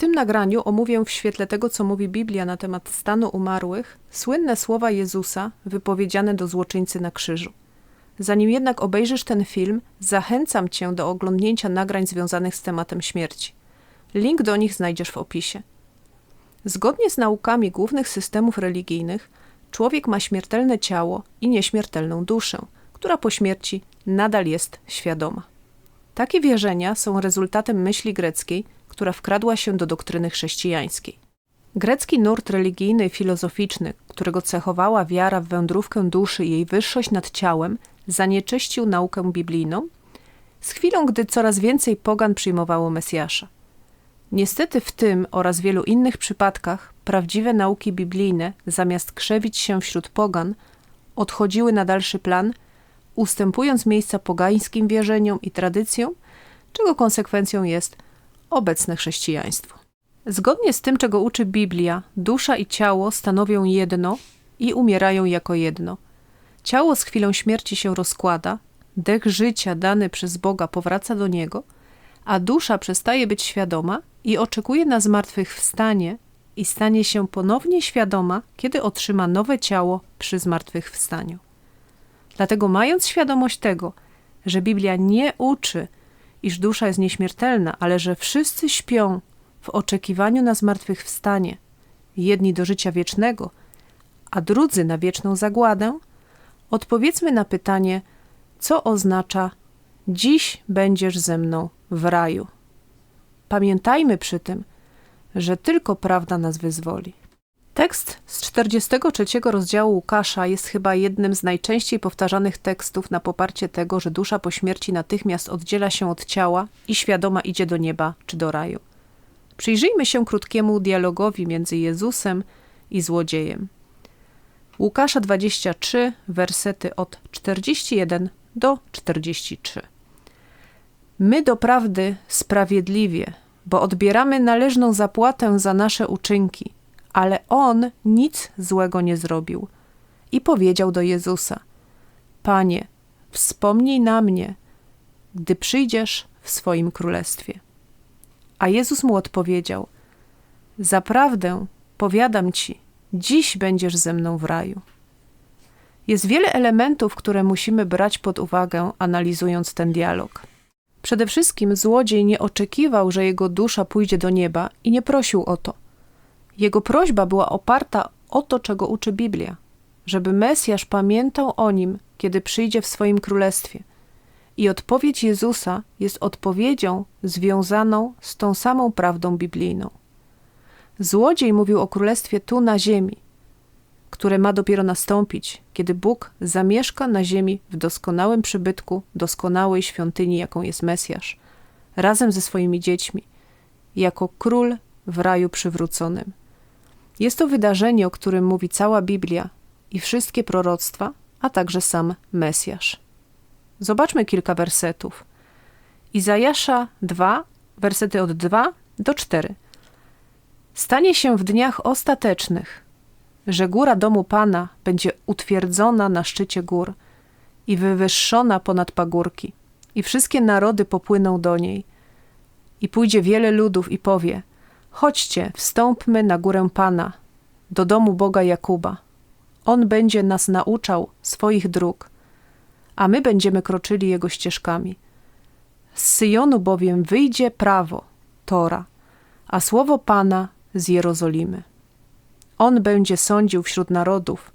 tym nagraniu omówię w świetle tego, co mówi Biblia na temat stanu umarłych, słynne słowa Jezusa wypowiedziane do złoczyńcy na krzyżu. Zanim jednak obejrzysz ten film, zachęcam cię do oglądnięcia nagrań związanych z tematem śmierci. Link do nich znajdziesz w opisie. Zgodnie z naukami głównych systemów religijnych, człowiek ma śmiertelne ciało i nieśmiertelną duszę, która po śmierci nadal jest świadoma. Takie wierzenia są rezultatem myśli greckiej, która wkradła się do doktryny chrześcijańskiej. Grecki nurt religijny i filozoficzny, którego cechowała wiara w wędrówkę duszy i jej wyższość nad ciałem, zanieczyścił naukę biblijną, z chwilą, gdy coraz więcej pogan przyjmowało Mesjasza. Niestety w tym oraz wielu innych przypadkach prawdziwe nauki biblijne, zamiast krzewić się wśród pogan, odchodziły na dalszy plan, ustępując miejsca pogańskim wierzeniom i tradycjom, czego konsekwencją jest obecne chrześcijaństwo. Zgodnie z tym, czego uczy Biblia, dusza i ciało stanowią jedno i umierają jako jedno. Ciało z chwilą śmierci się rozkłada, dech życia dany przez Boga powraca do niego, a dusza przestaje być świadoma i oczekuje na zmartwychwstanie i stanie się ponownie świadoma, kiedy otrzyma nowe ciało przy zmartwychwstaniu. Dlatego, mając świadomość tego, że Biblia nie uczy, iż dusza jest nieśmiertelna, ale że wszyscy śpią w oczekiwaniu na zmartwychwstanie, jedni do życia wiecznego, a drudzy na wieczną zagładę, odpowiedzmy na pytanie, co oznacza dziś będziesz ze mną w raju. Pamiętajmy przy tym, że tylko prawda nas wyzwoli. Tekst z 43 rozdziału Łukasza jest chyba jednym z najczęściej powtarzanych tekstów na poparcie tego, że dusza po śmierci natychmiast oddziela się od ciała i świadoma idzie do nieba czy do raju. Przyjrzyjmy się krótkiemu dialogowi między Jezusem i złodziejem. Łukasza 23, wersety od 41 do 43. My doprawdy sprawiedliwie, bo odbieramy należną zapłatę za nasze uczynki – ale on nic złego nie zrobił. I powiedział do Jezusa: Panie, wspomnij na mnie, gdy przyjdziesz w swoim królestwie. A Jezus mu odpowiedział: Zaprawdę powiadam ci, dziś będziesz ze mną w raju. Jest wiele elementów, które musimy brać pod uwagę, analizując ten dialog. Przede wszystkim złodziej nie oczekiwał, że jego dusza pójdzie do nieba i nie prosił o to. Jego prośba była oparta o to, czego uczy Biblia, żeby Mesjasz pamiętał o nim, kiedy przyjdzie w swoim królestwie. I odpowiedź Jezusa jest odpowiedzią związaną z tą samą prawdą biblijną. Złodziej mówił o królestwie tu na ziemi, które ma dopiero nastąpić, kiedy Bóg zamieszka na ziemi w doskonałym przybytku doskonałej świątyni, jaką jest Mesjasz, razem ze swoimi dziećmi, jako król w raju przywróconym. Jest to wydarzenie, o którym mówi cała Biblia i wszystkie proroctwa, a także sam Mesjasz. Zobaczmy kilka wersetów. Izajasza 2, wersety od 2 do 4. Stanie się w dniach ostatecznych, że góra domu Pana będzie utwierdzona na szczycie gór i wywyższona ponad pagórki, i wszystkie narody popłyną do niej. I pójdzie wiele ludów i powie – Chodźcie, wstąpmy na górę Pana, do domu Boga Jakuba. On będzie nas nauczał swoich dróg, a my będziemy kroczyli Jego ścieżkami. Z Syjonu bowiem wyjdzie prawo, Tora, a słowo Pana z Jerozolimy. On będzie sądził wśród narodów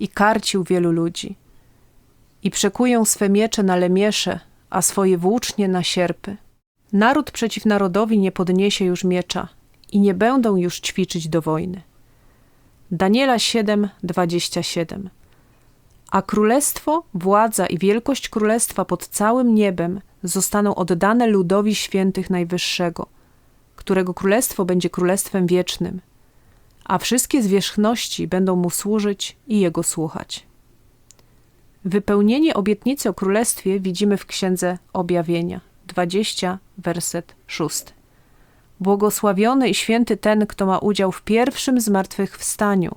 i karcił wielu ludzi. I przekują swe miecze na lemiesze, a swoje włócznie na sierpy. Naród przeciw narodowi nie podniesie już miecza i nie będą już ćwiczyć do wojny. Daniela 7:27 A królestwo, władza i wielkość królestwa pod całym niebem zostaną oddane ludowi świętych Najwyższego, którego królestwo będzie królestwem wiecznym, a wszystkie zwierzchności będą mu służyć i jego słuchać. Wypełnienie obietnicy o królestwie widzimy w księdze Objawienia 20, werset 6. Błogosławiony i święty ten, kto ma udział w pierwszym zmartwychwstaniu.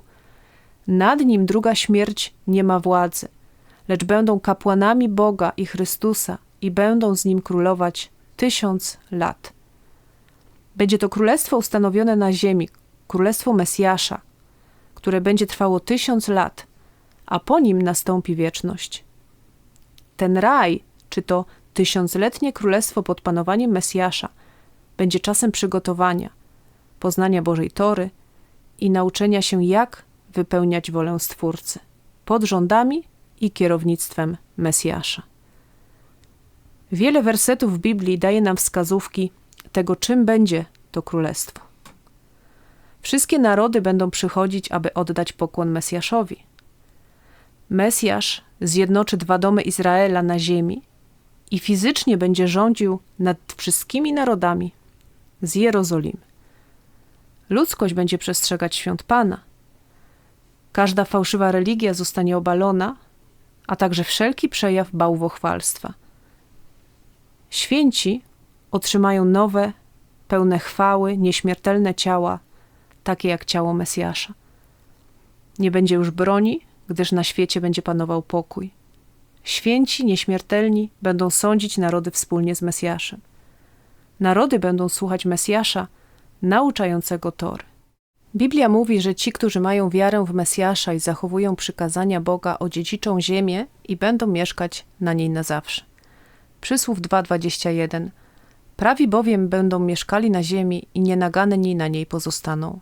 Nad nim druga śmierć nie ma władzy, lecz będą kapłanami Boga i Chrystusa i będą z nim królować tysiąc lat. Będzie to królestwo ustanowione na ziemi, królestwo Mesjasza, które będzie trwało tysiąc lat, a po nim nastąpi wieczność. Ten raj, czy to tysiącletnie królestwo pod panowaniem Mesjasza, będzie czasem przygotowania, poznania Bożej Tory i nauczenia się, jak wypełniać wolę Stwórcy pod rządami i kierownictwem Mesjasza. Wiele wersetów w Biblii daje nam wskazówki tego, czym będzie to królestwo. Wszystkie narody będą przychodzić, aby oddać pokłon Mesjaszowi. Mesjasz zjednoczy dwa domy Izraela na ziemi i fizycznie będzie rządził nad wszystkimi narodami z Jerozolimy. Ludzkość będzie przestrzegać świąt Pana. Każda fałszywa religia zostanie obalona, a także wszelki przejaw bałwochwalstwa. Święci otrzymają nowe, pełne chwały, nieśmiertelne ciała, takie jak ciało Mesjasza. Nie będzie już broni, gdyż na świecie będzie panował pokój. Święci, nieśmiertelni będą sądzić narody wspólnie z Mesjaszem. Narody będą słuchać Mesjasza, nauczającego Tory. Biblia mówi, że ci, którzy mają wiarę w Mesjasza i zachowują przykazania Boga, odziedziczą ziemię i będą mieszkać na niej na zawsze. Przysłów 2:21 Prawi bowiem będą mieszkali na ziemi i nienaganni na niej pozostaną.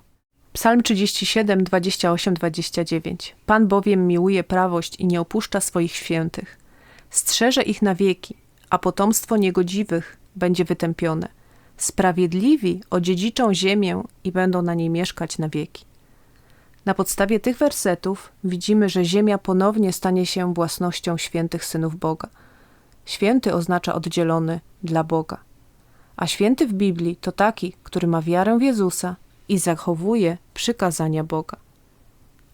Psalm 37, 28, 29. Pan bowiem miłuje prawość i nie opuszcza swoich świętych. Strzeże ich na wieki, a potomstwo niegodziwych będzie wytępione. Sprawiedliwi odziedziczą ziemię i będą na niej mieszkać na wieki. Na podstawie tych wersetów widzimy, że ziemia ponownie stanie się własnością świętych synów Boga. Święty oznacza oddzielony dla Boga. A święty w Biblii to taki, który ma wiarę w Jezusa i zachowuje przykazania Boga.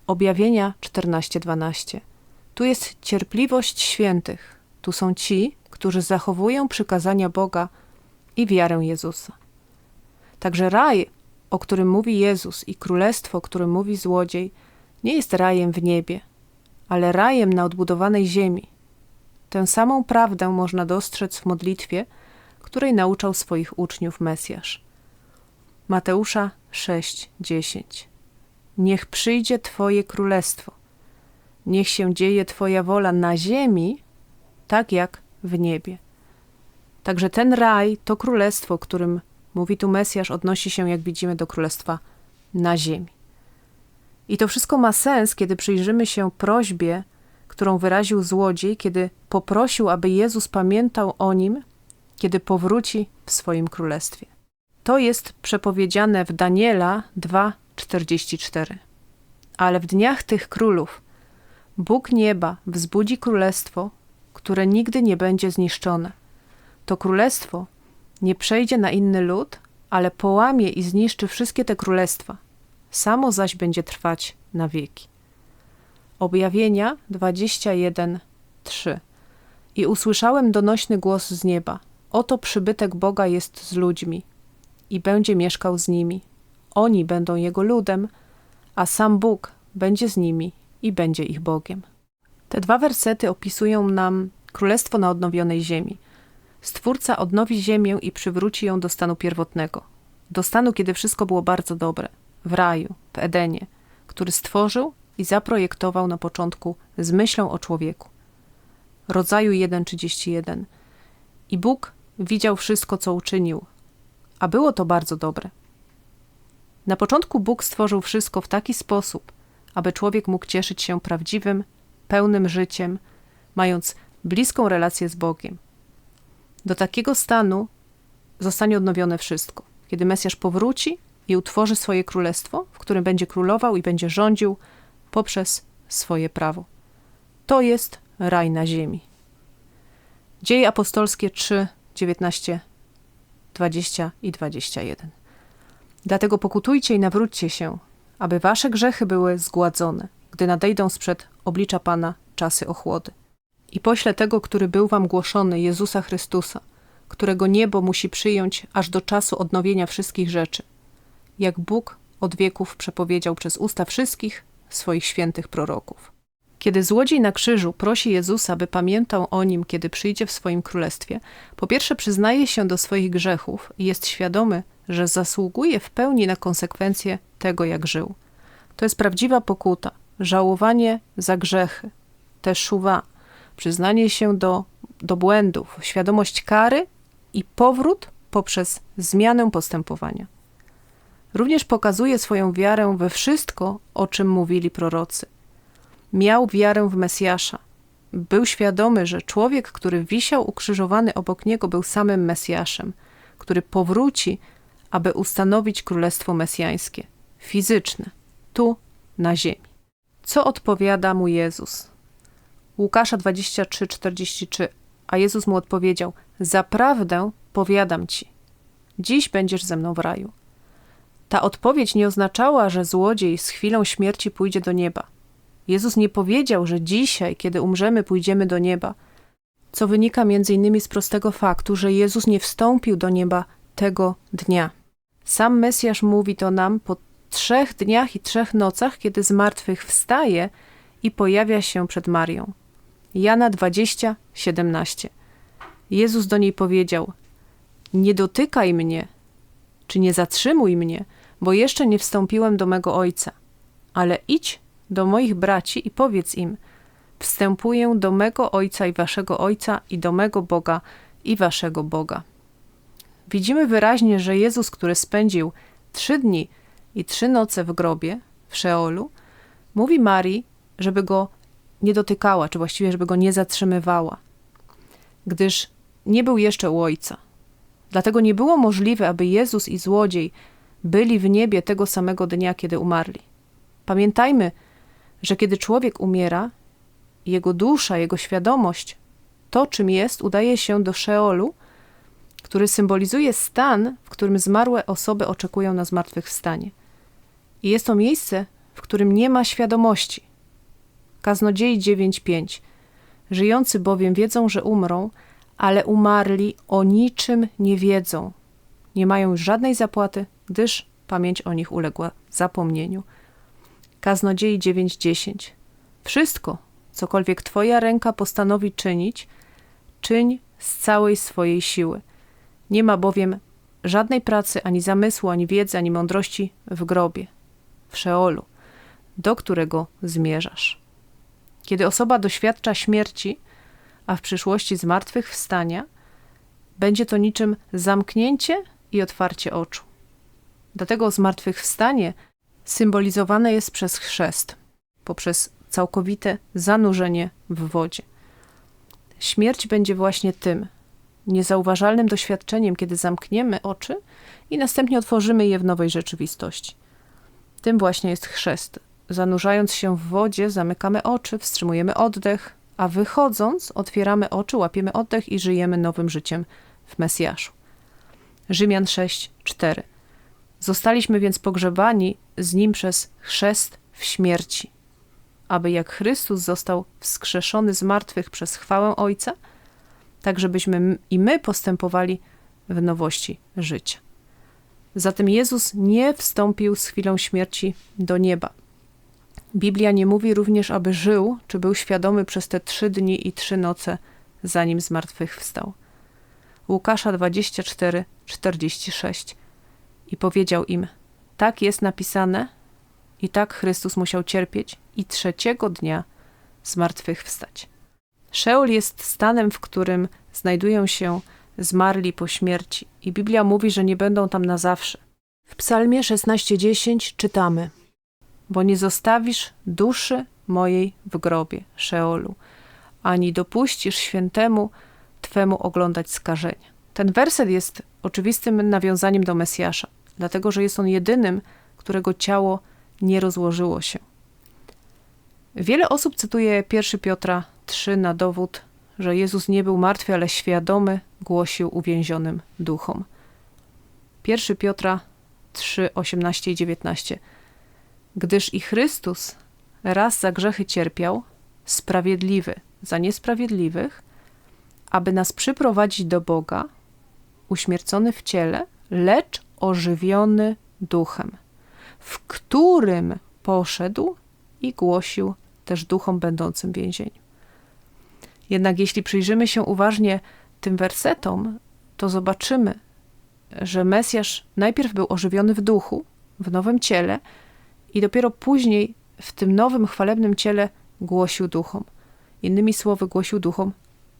Objawienia 14:12. Tu jest cierpliwość świętych. Tu są ci, którzy zachowują przykazania Boga i wiarę Jezusa. Także raj, o którym mówi Jezus i królestwo, o którym mówi złodziej, nie jest rajem w niebie, ale rajem na odbudowanej ziemi. Tę samą prawdę można dostrzec w modlitwie, której nauczał swoich uczniów Mesjasz. Mateusza 6:10 Niech przyjdzie Twoje królestwo. Niech się dzieje Twoja wola na ziemi, tak jak w niebie. Także ten raj, to królestwo, którym mówi tu Mesjasz, odnosi się, jak widzimy, do królestwa na ziemi. I to wszystko ma sens, kiedy przyjrzymy się prośbie, którą wyraził złodziej, kiedy poprosił, aby Jezus pamiętał o nim, kiedy powróci w swoim królestwie. To jest przepowiedziane w Daniela 2:44. Ale w dniach tych królów Bóg nieba wzbudzi królestwo, które nigdy nie będzie zniszczone. To królestwo nie przejdzie na inny lud, ale połamie i zniszczy wszystkie te królestwa. Samo zaś będzie trwać na wieki. Objawienia 21:3. I usłyszałem donośny głos z nieba: Oto przybytek Boga jest z ludźmi i będzie mieszkał z nimi. Oni będą jego ludem, a sam Bóg będzie z nimi i będzie ich Bogiem. Te dwa wersety opisują nam królestwo na odnowionej ziemi. Stwórca odnowi ziemię i przywróci ją do stanu pierwotnego, do stanu, kiedy wszystko było bardzo dobre, w raju, w Edenie, który stworzył i zaprojektował na początku z myślą o człowieku. Rodzaju 1:31. I Bóg widział wszystko, co uczynił, a było to bardzo dobre. Na początku Bóg stworzył wszystko w taki sposób, aby człowiek mógł cieszyć się prawdziwym, pełnym życiem, mając bliską relację z Bogiem. Do takiego stanu zostanie odnowione wszystko. Kiedy Mesjasz powróci i utworzy swoje królestwo, w którym będzie królował i będzie rządził poprzez swoje prawo. To jest raj na ziemi. Dzieje apostolskie 3, 19, 20 i 21. Dlatego pokutujcie i nawróćcie się, aby wasze grzechy były zgładzone, gdy nadejdą sprzed oblicza Pana czasy ochłody. I pośle tego, który był wam głoszony, Jezusa Chrystusa, którego niebo musi przyjąć aż do czasu odnowienia wszystkich rzeczy, jak Bóg od wieków przepowiedział przez usta wszystkich swoich świętych proroków. Kiedy złodziej na krzyżu prosi Jezusa, by pamiętał o nim, kiedy przyjdzie w swoim królestwie, po pierwsze przyznaje się do swoich grzechów i jest świadomy, że zasługuje w pełni na konsekwencje tego, jak żył. To jest prawdziwa pokuta, żałowanie za grzechy, teszuwa, przyznanie się do, do błędów, świadomość kary i powrót poprzez zmianę postępowania. Również pokazuje swoją wiarę we wszystko, o czym mówili prorocy. Miał wiarę w Mesjasza. Był świadomy, że człowiek, który wisiał ukrzyżowany obok niego, był samym Mesjaszem, który powróci, aby ustanowić królestwo mesjańskie, fizyczne, tu na ziemi. Co odpowiada mu Jezus? Łukasza 23:43, a Jezus mu odpowiedział: Zaprawdę powiadam ci, dziś będziesz ze mną w raju. Ta odpowiedź nie oznaczała, że złodziej z chwilą śmierci pójdzie do nieba. Jezus nie powiedział, że dzisiaj, kiedy umrzemy, pójdziemy do nieba, co wynika m.in. z prostego faktu, że Jezus nie wstąpił do nieba tego dnia. Sam Mesjasz mówi to nam po trzech dniach i trzech nocach, kiedy z martwych wstaje i pojawia się przed Marią. Jana 20, 17. Jezus do niej powiedział: Nie dotykaj mnie, czy nie zatrzymuj mnie, bo jeszcze nie wstąpiłem do mego ojca, ale idź do moich braci i powiedz im: Wstępuję do mego ojca i waszego ojca, i do mego Boga i waszego Boga. Widzimy wyraźnie, że Jezus, który spędził trzy dni i trzy noce w grobie, w Szeolu, mówi Marii, żeby go nie dotykała, czy właściwie, żeby go nie zatrzymywała, gdyż nie był jeszcze u Ojca. Dlatego nie było możliwe, aby Jezus i złodziej byli w niebie tego samego dnia, kiedy umarli. Pamiętajmy, że kiedy człowiek umiera, jego dusza, jego świadomość, to czym jest, udaje się do Szeolu, który symbolizuje stan, w którym zmarłe osoby oczekują na zmartwychwstanie. I jest to miejsce, w którym nie ma świadomości. Kaznodziei 9:5. Żyjący bowiem wiedzą, że umrą, ale umarli o niczym nie wiedzą. Nie mają już żadnej zapłaty, gdyż pamięć o nich uległa zapomnieniu. Kaznodziei 9:10. Wszystko, cokolwiek Twoja ręka postanowi czynić, czyń z całej swojej siły. Nie ma bowiem żadnej pracy, ani zamysłu, ani wiedzy, ani mądrości w grobie, w Szeolu, do którego zmierzasz. Kiedy osoba doświadcza śmierci, a w przyszłości zmartwychwstania, będzie to niczym zamknięcie i otwarcie oczu. Dlatego zmartwychwstanie symbolizowane jest przez chrzest, poprzez całkowite zanurzenie w wodzie. Śmierć będzie właśnie tym niezauważalnym doświadczeniem, kiedy zamkniemy oczy i następnie otworzymy je w nowej rzeczywistości. Tym właśnie jest chrzest. Zanurzając się w wodzie, zamykamy oczy, wstrzymujemy oddech, a wychodząc, otwieramy oczy, łapiemy oddech i żyjemy nowym życiem w Mesjaszu. Rzymian 6, 4. Zostaliśmy więc pogrzebani z nim przez chrzest w śmierci, aby jak Chrystus został wskrzeszony z martwych przez chwałę Ojca, tak żebyśmy i my postępowali w nowości życia. Zatem Jezus nie wstąpił z chwilą śmierci do nieba. Biblia nie mówi również, aby żył, czy był świadomy przez te trzy dni i trzy noce, zanim zmartwychwstał. Łukasza 24, 46 i powiedział im: Tak jest napisane, i tak Chrystus musiał cierpieć i trzeciego dnia zmartwychwstać. Szeul jest stanem, w którym znajdują się zmarli po śmierci, i Biblia mówi, że nie będą tam na zawsze. W Psalmie 16:10 czytamy: Bo nie zostawisz duszy mojej w grobie, Szeolu, ani dopuścisz świętemu Twemu oglądać skażenia. Ten werset jest oczywistym nawiązaniem do Mesjasza dlatego że jest on jedynym, którego ciało nie rozłożyło się. Wiele osób cytuje 1 Piotra 3 na dowód, że Jezus nie był martwy, ale świadomy głosił uwięzionym duchom. 1 Piotra 3, 18 i 19. Gdyż i Chrystus raz za grzechy cierpiał, sprawiedliwy za niesprawiedliwych, aby nas przyprowadzić do Boga, uśmiercony w ciele, lecz ożywiony duchem, w którym poszedł i głosił też duchom będącym w więzieniu. Jednak jeśli przyjrzymy się uważnie tym wersetom, to zobaczymy, że Mesjasz najpierw był ożywiony w duchu, w nowym ciele i dopiero później w tym nowym, chwalebnym ciele głosił duchom. Innymi słowy, głosił duchom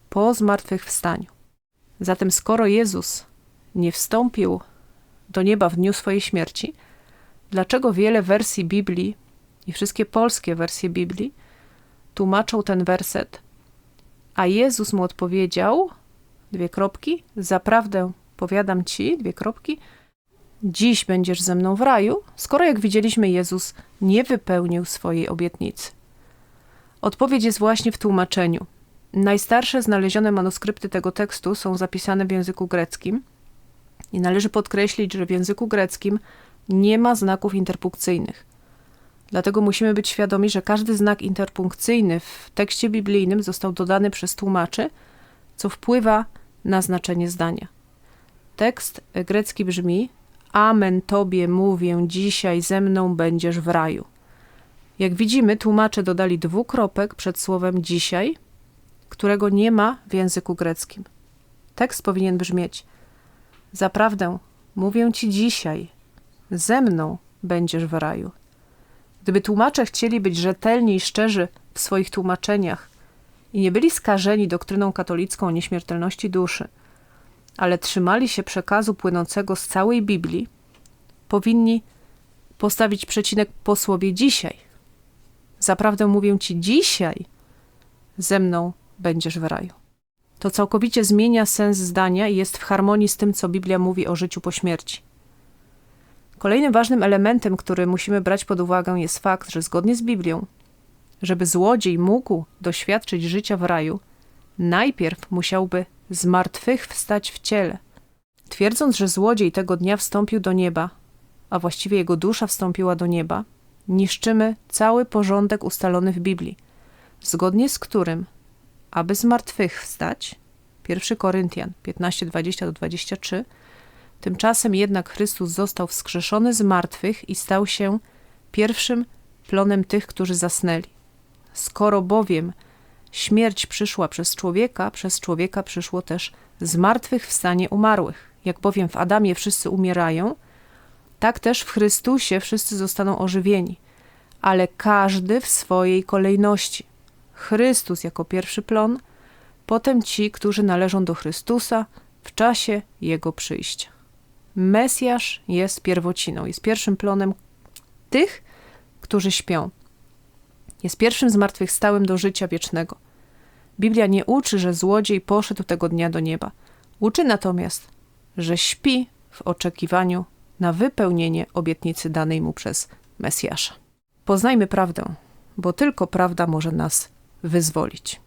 po zmartwychwstaniu. Zatem skoro Jezus nie wstąpił do nieba w dniu swojej śmierci, dlaczego wiele wersji Biblii i wszystkie polskie wersje Biblii tłumaczą ten werset, a Jezus mu odpowiedział, dwie kropki, zaprawdę powiadam ci, dwie kropki, dziś będziesz ze mną w raju, skoro jak widzieliśmy Jezus nie wypełnił swojej obietnicy. Odpowiedź jest właśnie w tłumaczeniu. Najstarsze znalezione manuskrypty tego tekstu są zapisane w języku greckim i należy podkreślić, że w języku greckim nie ma znaków interpunkcyjnych. Dlatego musimy być świadomi, że każdy znak interpunkcyjny w tekście biblijnym został dodany przez tłumaczy, co wpływa na znaczenie zdania. Tekst grecki brzmi: Amen Tobie mówię, dzisiaj ze mną będziesz w raju. Jak widzimy, tłumacze dodali dwukropek przed słowem dzisiaj, którego nie ma w języku greckim. Tekst powinien brzmieć: Zaprawdę mówię ci dzisiaj, ze mną będziesz w raju. Gdyby tłumacze chcieli być rzetelni i szczerzy w swoich tłumaczeniach i nie byli skażeni doktryną katolicką o nieśmiertelności duszy, ale trzymali się przekazu płynącego z całej Biblii, powinni postawić przecinek po słowie dzisiaj. Zaprawdę mówię ci dzisiaj, ze mną będziesz w raju. To całkowicie zmienia sens zdania i jest w harmonii z tym, co Biblia mówi o życiu po śmierci. Kolejnym ważnym elementem, który musimy brać pod uwagę, jest fakt, że zgodnie z Biblią, żeby złodziej mógł doświadczyć życia w raju, najpierw musiałby zmartwychwstać w ciele. Twierdząc, że złodziej tego dnia wstąpił do nieba, a właściwie jego dusza wstąpiła do nieba, niszczymy cały porządek ustalony w Biblii, zgodnie z którym, aby zmartwychwstać, 1 Koryntian 15:20-23, tymczasem jednak Chrystus został wskrzeszony z martwych i stał się pierwszym plonem tych, którzy zasnęli. Skoro bowiem śmierć przyszła przez człowieka, przez człowieka przyszło też zmartwychwstanie umarłych. Jak bowiem w Adamie wszyscy umierają, tak też w Chrystusie wszyscy zostaną ożywieni, ale każdy w swojej kolejności. Chrystus jako pierwszy plon, potem ci, którzy należą do Chrystusa w czasie Jego przyjścia. Mesjasz jest pierwociną, jest pierwszym plonem tych, którzy śpią. Jest pierwszym zmartwychwstałym do życia wiecznego. Biblia nie uczy, że złodziej poszedł tego dnia do nieba. Uczy natomiast, że śpi w oczekiwaniu na wypełnienie obietnicy danej mu przez Mesjasza. Poznajmy prawdę, bo tylko prawda może nas wyzwolić.